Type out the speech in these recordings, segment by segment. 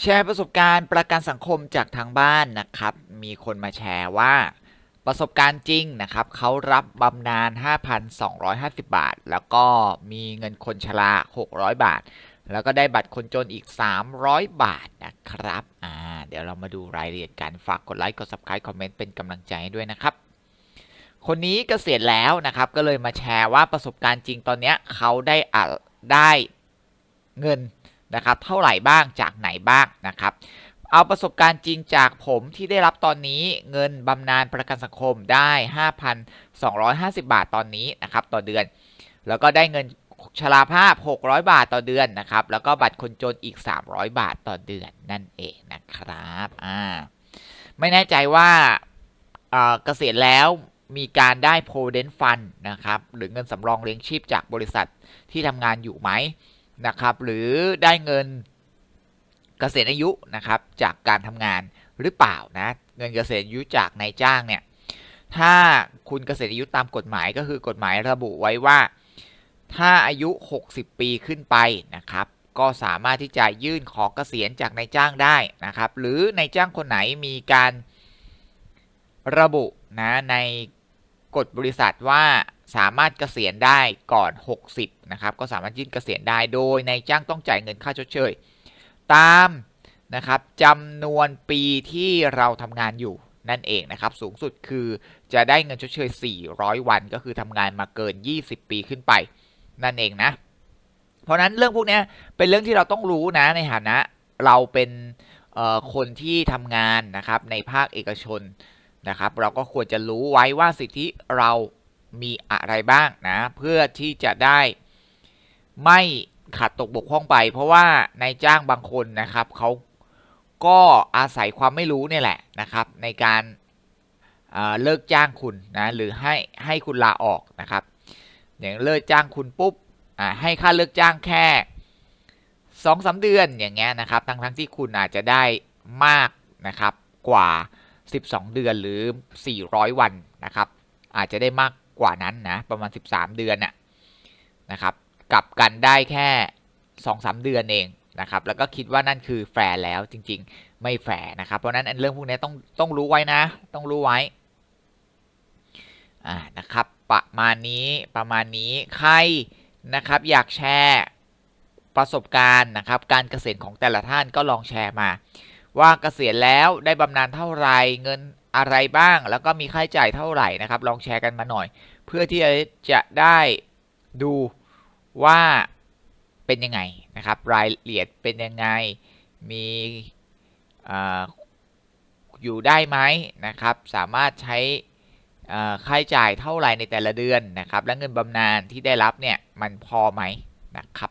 แชร์ประสบการณ์ประกันสังคมจากทางบ้านนะครับ มีคนมาแชร์ว่า ประสบการณ์จริงนะครับ เขารับบำนาญ 5,250 บาท แล้วก็มีเงินคนชรา 600 บาท แล้วก็ได้บัตรคนจนอีก 300 บาทนะครับ อ่า เดี๋ยวเรามาดูรายละเอียดกัน ฝากกดไลค์ กด subscribe คอมเมนต์ เป็นกำลังใจให้ด้วยนะครับ คนนี้เกษียณแล้วนะครับ ก็เลยมาแชร์ว่าประสบการณ์จริงตอนเนี้ยเขาได้อะได้เงิน นะครับเท่าไหร่บ้างจากไหนบ้างนะครับเอาประสบการณ์จริงจากผมที่ได้รับตอนนี้เงินบำนาญประกันสังคมได้ 5,250 บาทตอนนี้นะครับต่อเดือน แล้วก็ได้เงินชราภาพ 600 บาทต่อเดือนนะครับ แล้วก็บัตรคนจนอีก 300 บาทต่อเดือนนั่นเองนะครับอ่าไม่แน่ใจว่าเกษียณแล้วมีการได้ provident fund นะครับ หรือเงินสำรองเลี้ยงชีพจากบริษัทที่ทำงานอยู่ไหม นะครับ หรือได้เงินเกษียณอายุนะครับจากการทำงานหรือเปล่านะเงินเกษียณอายุจากนายจ้างเนี่ยถ้าคุณเกษียณอายุตามกฎหมายก็คือกฎหมายระบุไว้ว่า ถ้าอายุ 60 ปีขึ้นไปนะครับก็สามารถที่จะยื่นขอเกษียณจากนายจ้างได้นะครับ หรือนายจ้างคนไหนมีการระบุนะในกฎบริษัทว่า สามารถเกษียณได้ก่อน 60นะครับก็สามารถยื่นเกษียณได้โดยนายจ้างต้องจ่ายเงินค่าชดเชย ตามนะครับจำนวนปีที่เราทำงานอยู่นั่นเองนะครับ สูงสุดคือจะได้เงินชดเชย 400 วัน ก็คือทำงานมาเกิน 20 ปีขึ้นไป นั่นเองนะ เพราะนั้นเรื่องพวกนี้เป็นเรื่องที่เราต้องรู้นะในฐานะเราเป็นคนที่ทำงานนะครับในภาคเอกชนนะครับ เราก็ควรจะรู้ไว้ว่าสิทธิเรา มีอะไรบ้างนะ เพื่อที่จะได้ไม่ขาดตกบกพร่องไป เพราะว่านายจ้างบางคนนะครับเขาก็อาศัยความไม่รู้เนี่ยแหละนะครับ ในการเลิกจ้างคุณนะหรือให้ให้คุณลาออกนะครับ อย่างเลิกจ้างคุณปุ๊บให้ค่าเลิกจ้างแค่สองสาเดือนอย่างเงี้ยนะครับ ทั้งทั้งที่คุณอาจจะได้มากนะครับกว่า 12 เดือนหรือ 400 วันนะครับ อาจจะได้มาก กว่านั้นนะ ประมาณ 13 เดือนน่ะนะครับกลับกันได้แค่2อสเดือนเองนะครับแล้วก็คิดว่านั่นคือแฟร์แล้วจริง ๆ ไม่แฟร์นะครับ เพราะนั้นเรื่องพวกนี้ต้องต้องรู้ไว้นะ ต้องรู้ไว้อ่านะครับประมาณนี้ประมาณนี้ใครนะครับอยากแชร์ประสบการณ์นะครับ การเกษียณของแต่ละท่านก็ลองแชร์มา ว่าเกษียณแล้วได้บำนาญเท่าไหร่เงิน อะไรบ้าง แล้วก็มีค่าใช้จ่ายเท่าไหร่นะครับ ลองแชร์กันมาหน่อย เพื่อที่จะได้ดูว่าเป็นยังไงนะครับ รายละเอียดเป็นยังไง มีอยู่ได้ไหมนะครับ สามารถใช้ค่าใช้จ่ายเท่าไหร่ในแต่ละเดือนนะครับ และเงินบำนาญที่ได้รับเนี่ยมันพอไหมนะครับ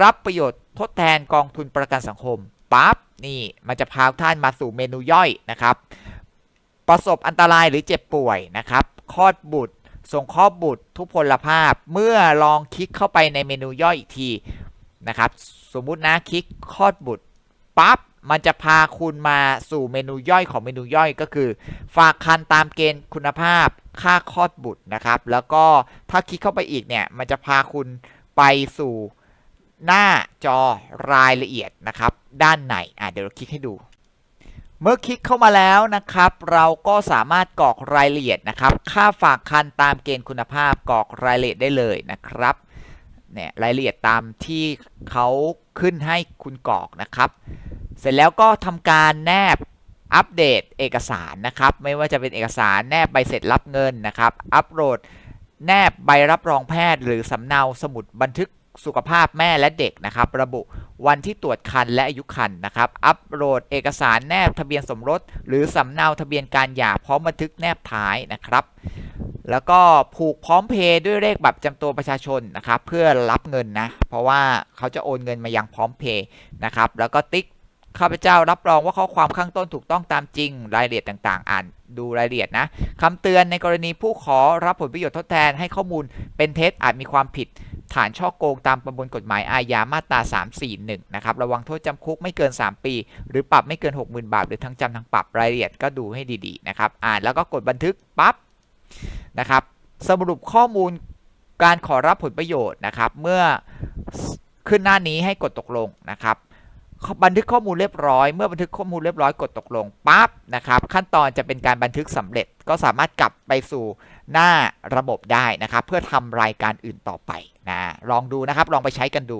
รับประโยชน์ทดแทนกองทุนประกันสังคมปั๊บนี่มันจะพาท่านมาสู่เมนูย่อยนะครับ ประสบอันตรายหรือเจ็บป่วยนะครับคลอดบุตรส่งคลอดบุตรทุพพลภาพเมื่อลองคลิกเข้าไปในเมนูย่อยอีกทีนะครับ สมมุตินะคลิกคลอดบุตรปั๊บมันจะพาคุณมาสู่เมนูย่อยของเมนูย่อยก็คือ ฝากคันตามเกณฑ์คุณภาพค่าคลอดบุตรนะครับ แล้วก็ถ้าคลิกเข้าไปอีกเนี่ยมันจะพาคุณไปสู่ หน้าจอรายละเอียดนะครับ ด้านในอะเดี๋ยวเราคลิกให้ดู เมื่อคลิกเข้ามาแล้วนะครับ เราก็สามารถกรอกรายละเอียดนะครับ ค่าฝากคันตามเกณฑ์คุณภาพกรอกรายละเอียดได้เลยนะครับเนี่ยรายละเอียดตามที่เขาขึ้นให้คุณกรอกนะครับ เสร็จแล้วก็ทำการแนบอัปเดตเอกสารนะครับ ไม่ว่าจะเป็นเอกสารแนบใบเสร็จรับเงินนะครับ อัปโหลดแนบใบรับรองแพทย์ หรือสำเนาสมุดบันทึก สุขภาพแม่และเด็กนะครับ ระบุวันที่ตรวจคันและอายุคันนะครับ อัปโหลดเอกสารแนบทะเบียนสมรส หรือสำเนาทะเบียนการหย่าพร้อมบันทึกแนบท้ายนะครับ แล้วก็ผูกพร้อมเพย์ด้วยเลขบัตรประจำตัวประชาชนนะครับ เพื่อรับเงินนะ เพราะว่าเขาจะโอนเงินมายังพร้อมเพย์นะครับ แล้วก็ติ๊กข้าพเจ้ารับรองว่าข้อความข้างต้นถูกต้องตามจริงรายละเอียดต่างๆ อ่านดูรายละเอียดนะคำเตือนในกรณีผู้ขอรับผลประโยชน์ทดแทนให้ข้อมูลเป็นเท็จอาจมีความผิด ฐานช่อโกงตามประมวลกฎหมายอาญามาตรา 341 นะครับ ระวังโทษจำคุกไม่เกิน 3 ปี หรือปรับไม่เกิน 60,000 บาท หรือทั้งจำทั้งปรับรายละเอียดก็ดูให้ดีๆนะครับ อ่านแล้วก็กดบันทึกปั๊บนะครับสรุปข้อมูลการขอรับผลประโยชน์นะครับ เมื่อขึ้นหน้านี้ให้กดตกลงนะครับ บันทึกข้อมูลเรียบร้อย เมื่อบันทึกข้อมูลเรียบร้อยกดตกลงปั๊บนะครับ ขั้นตอนจะเป็นการบันทึกสำเร็จก็สามารถกลับไปสู่หน้าระบบได้นะครับ เพื่อทำรายการอื่นต่อไปนะลองดูนะครับ ลองไปใช้กันดู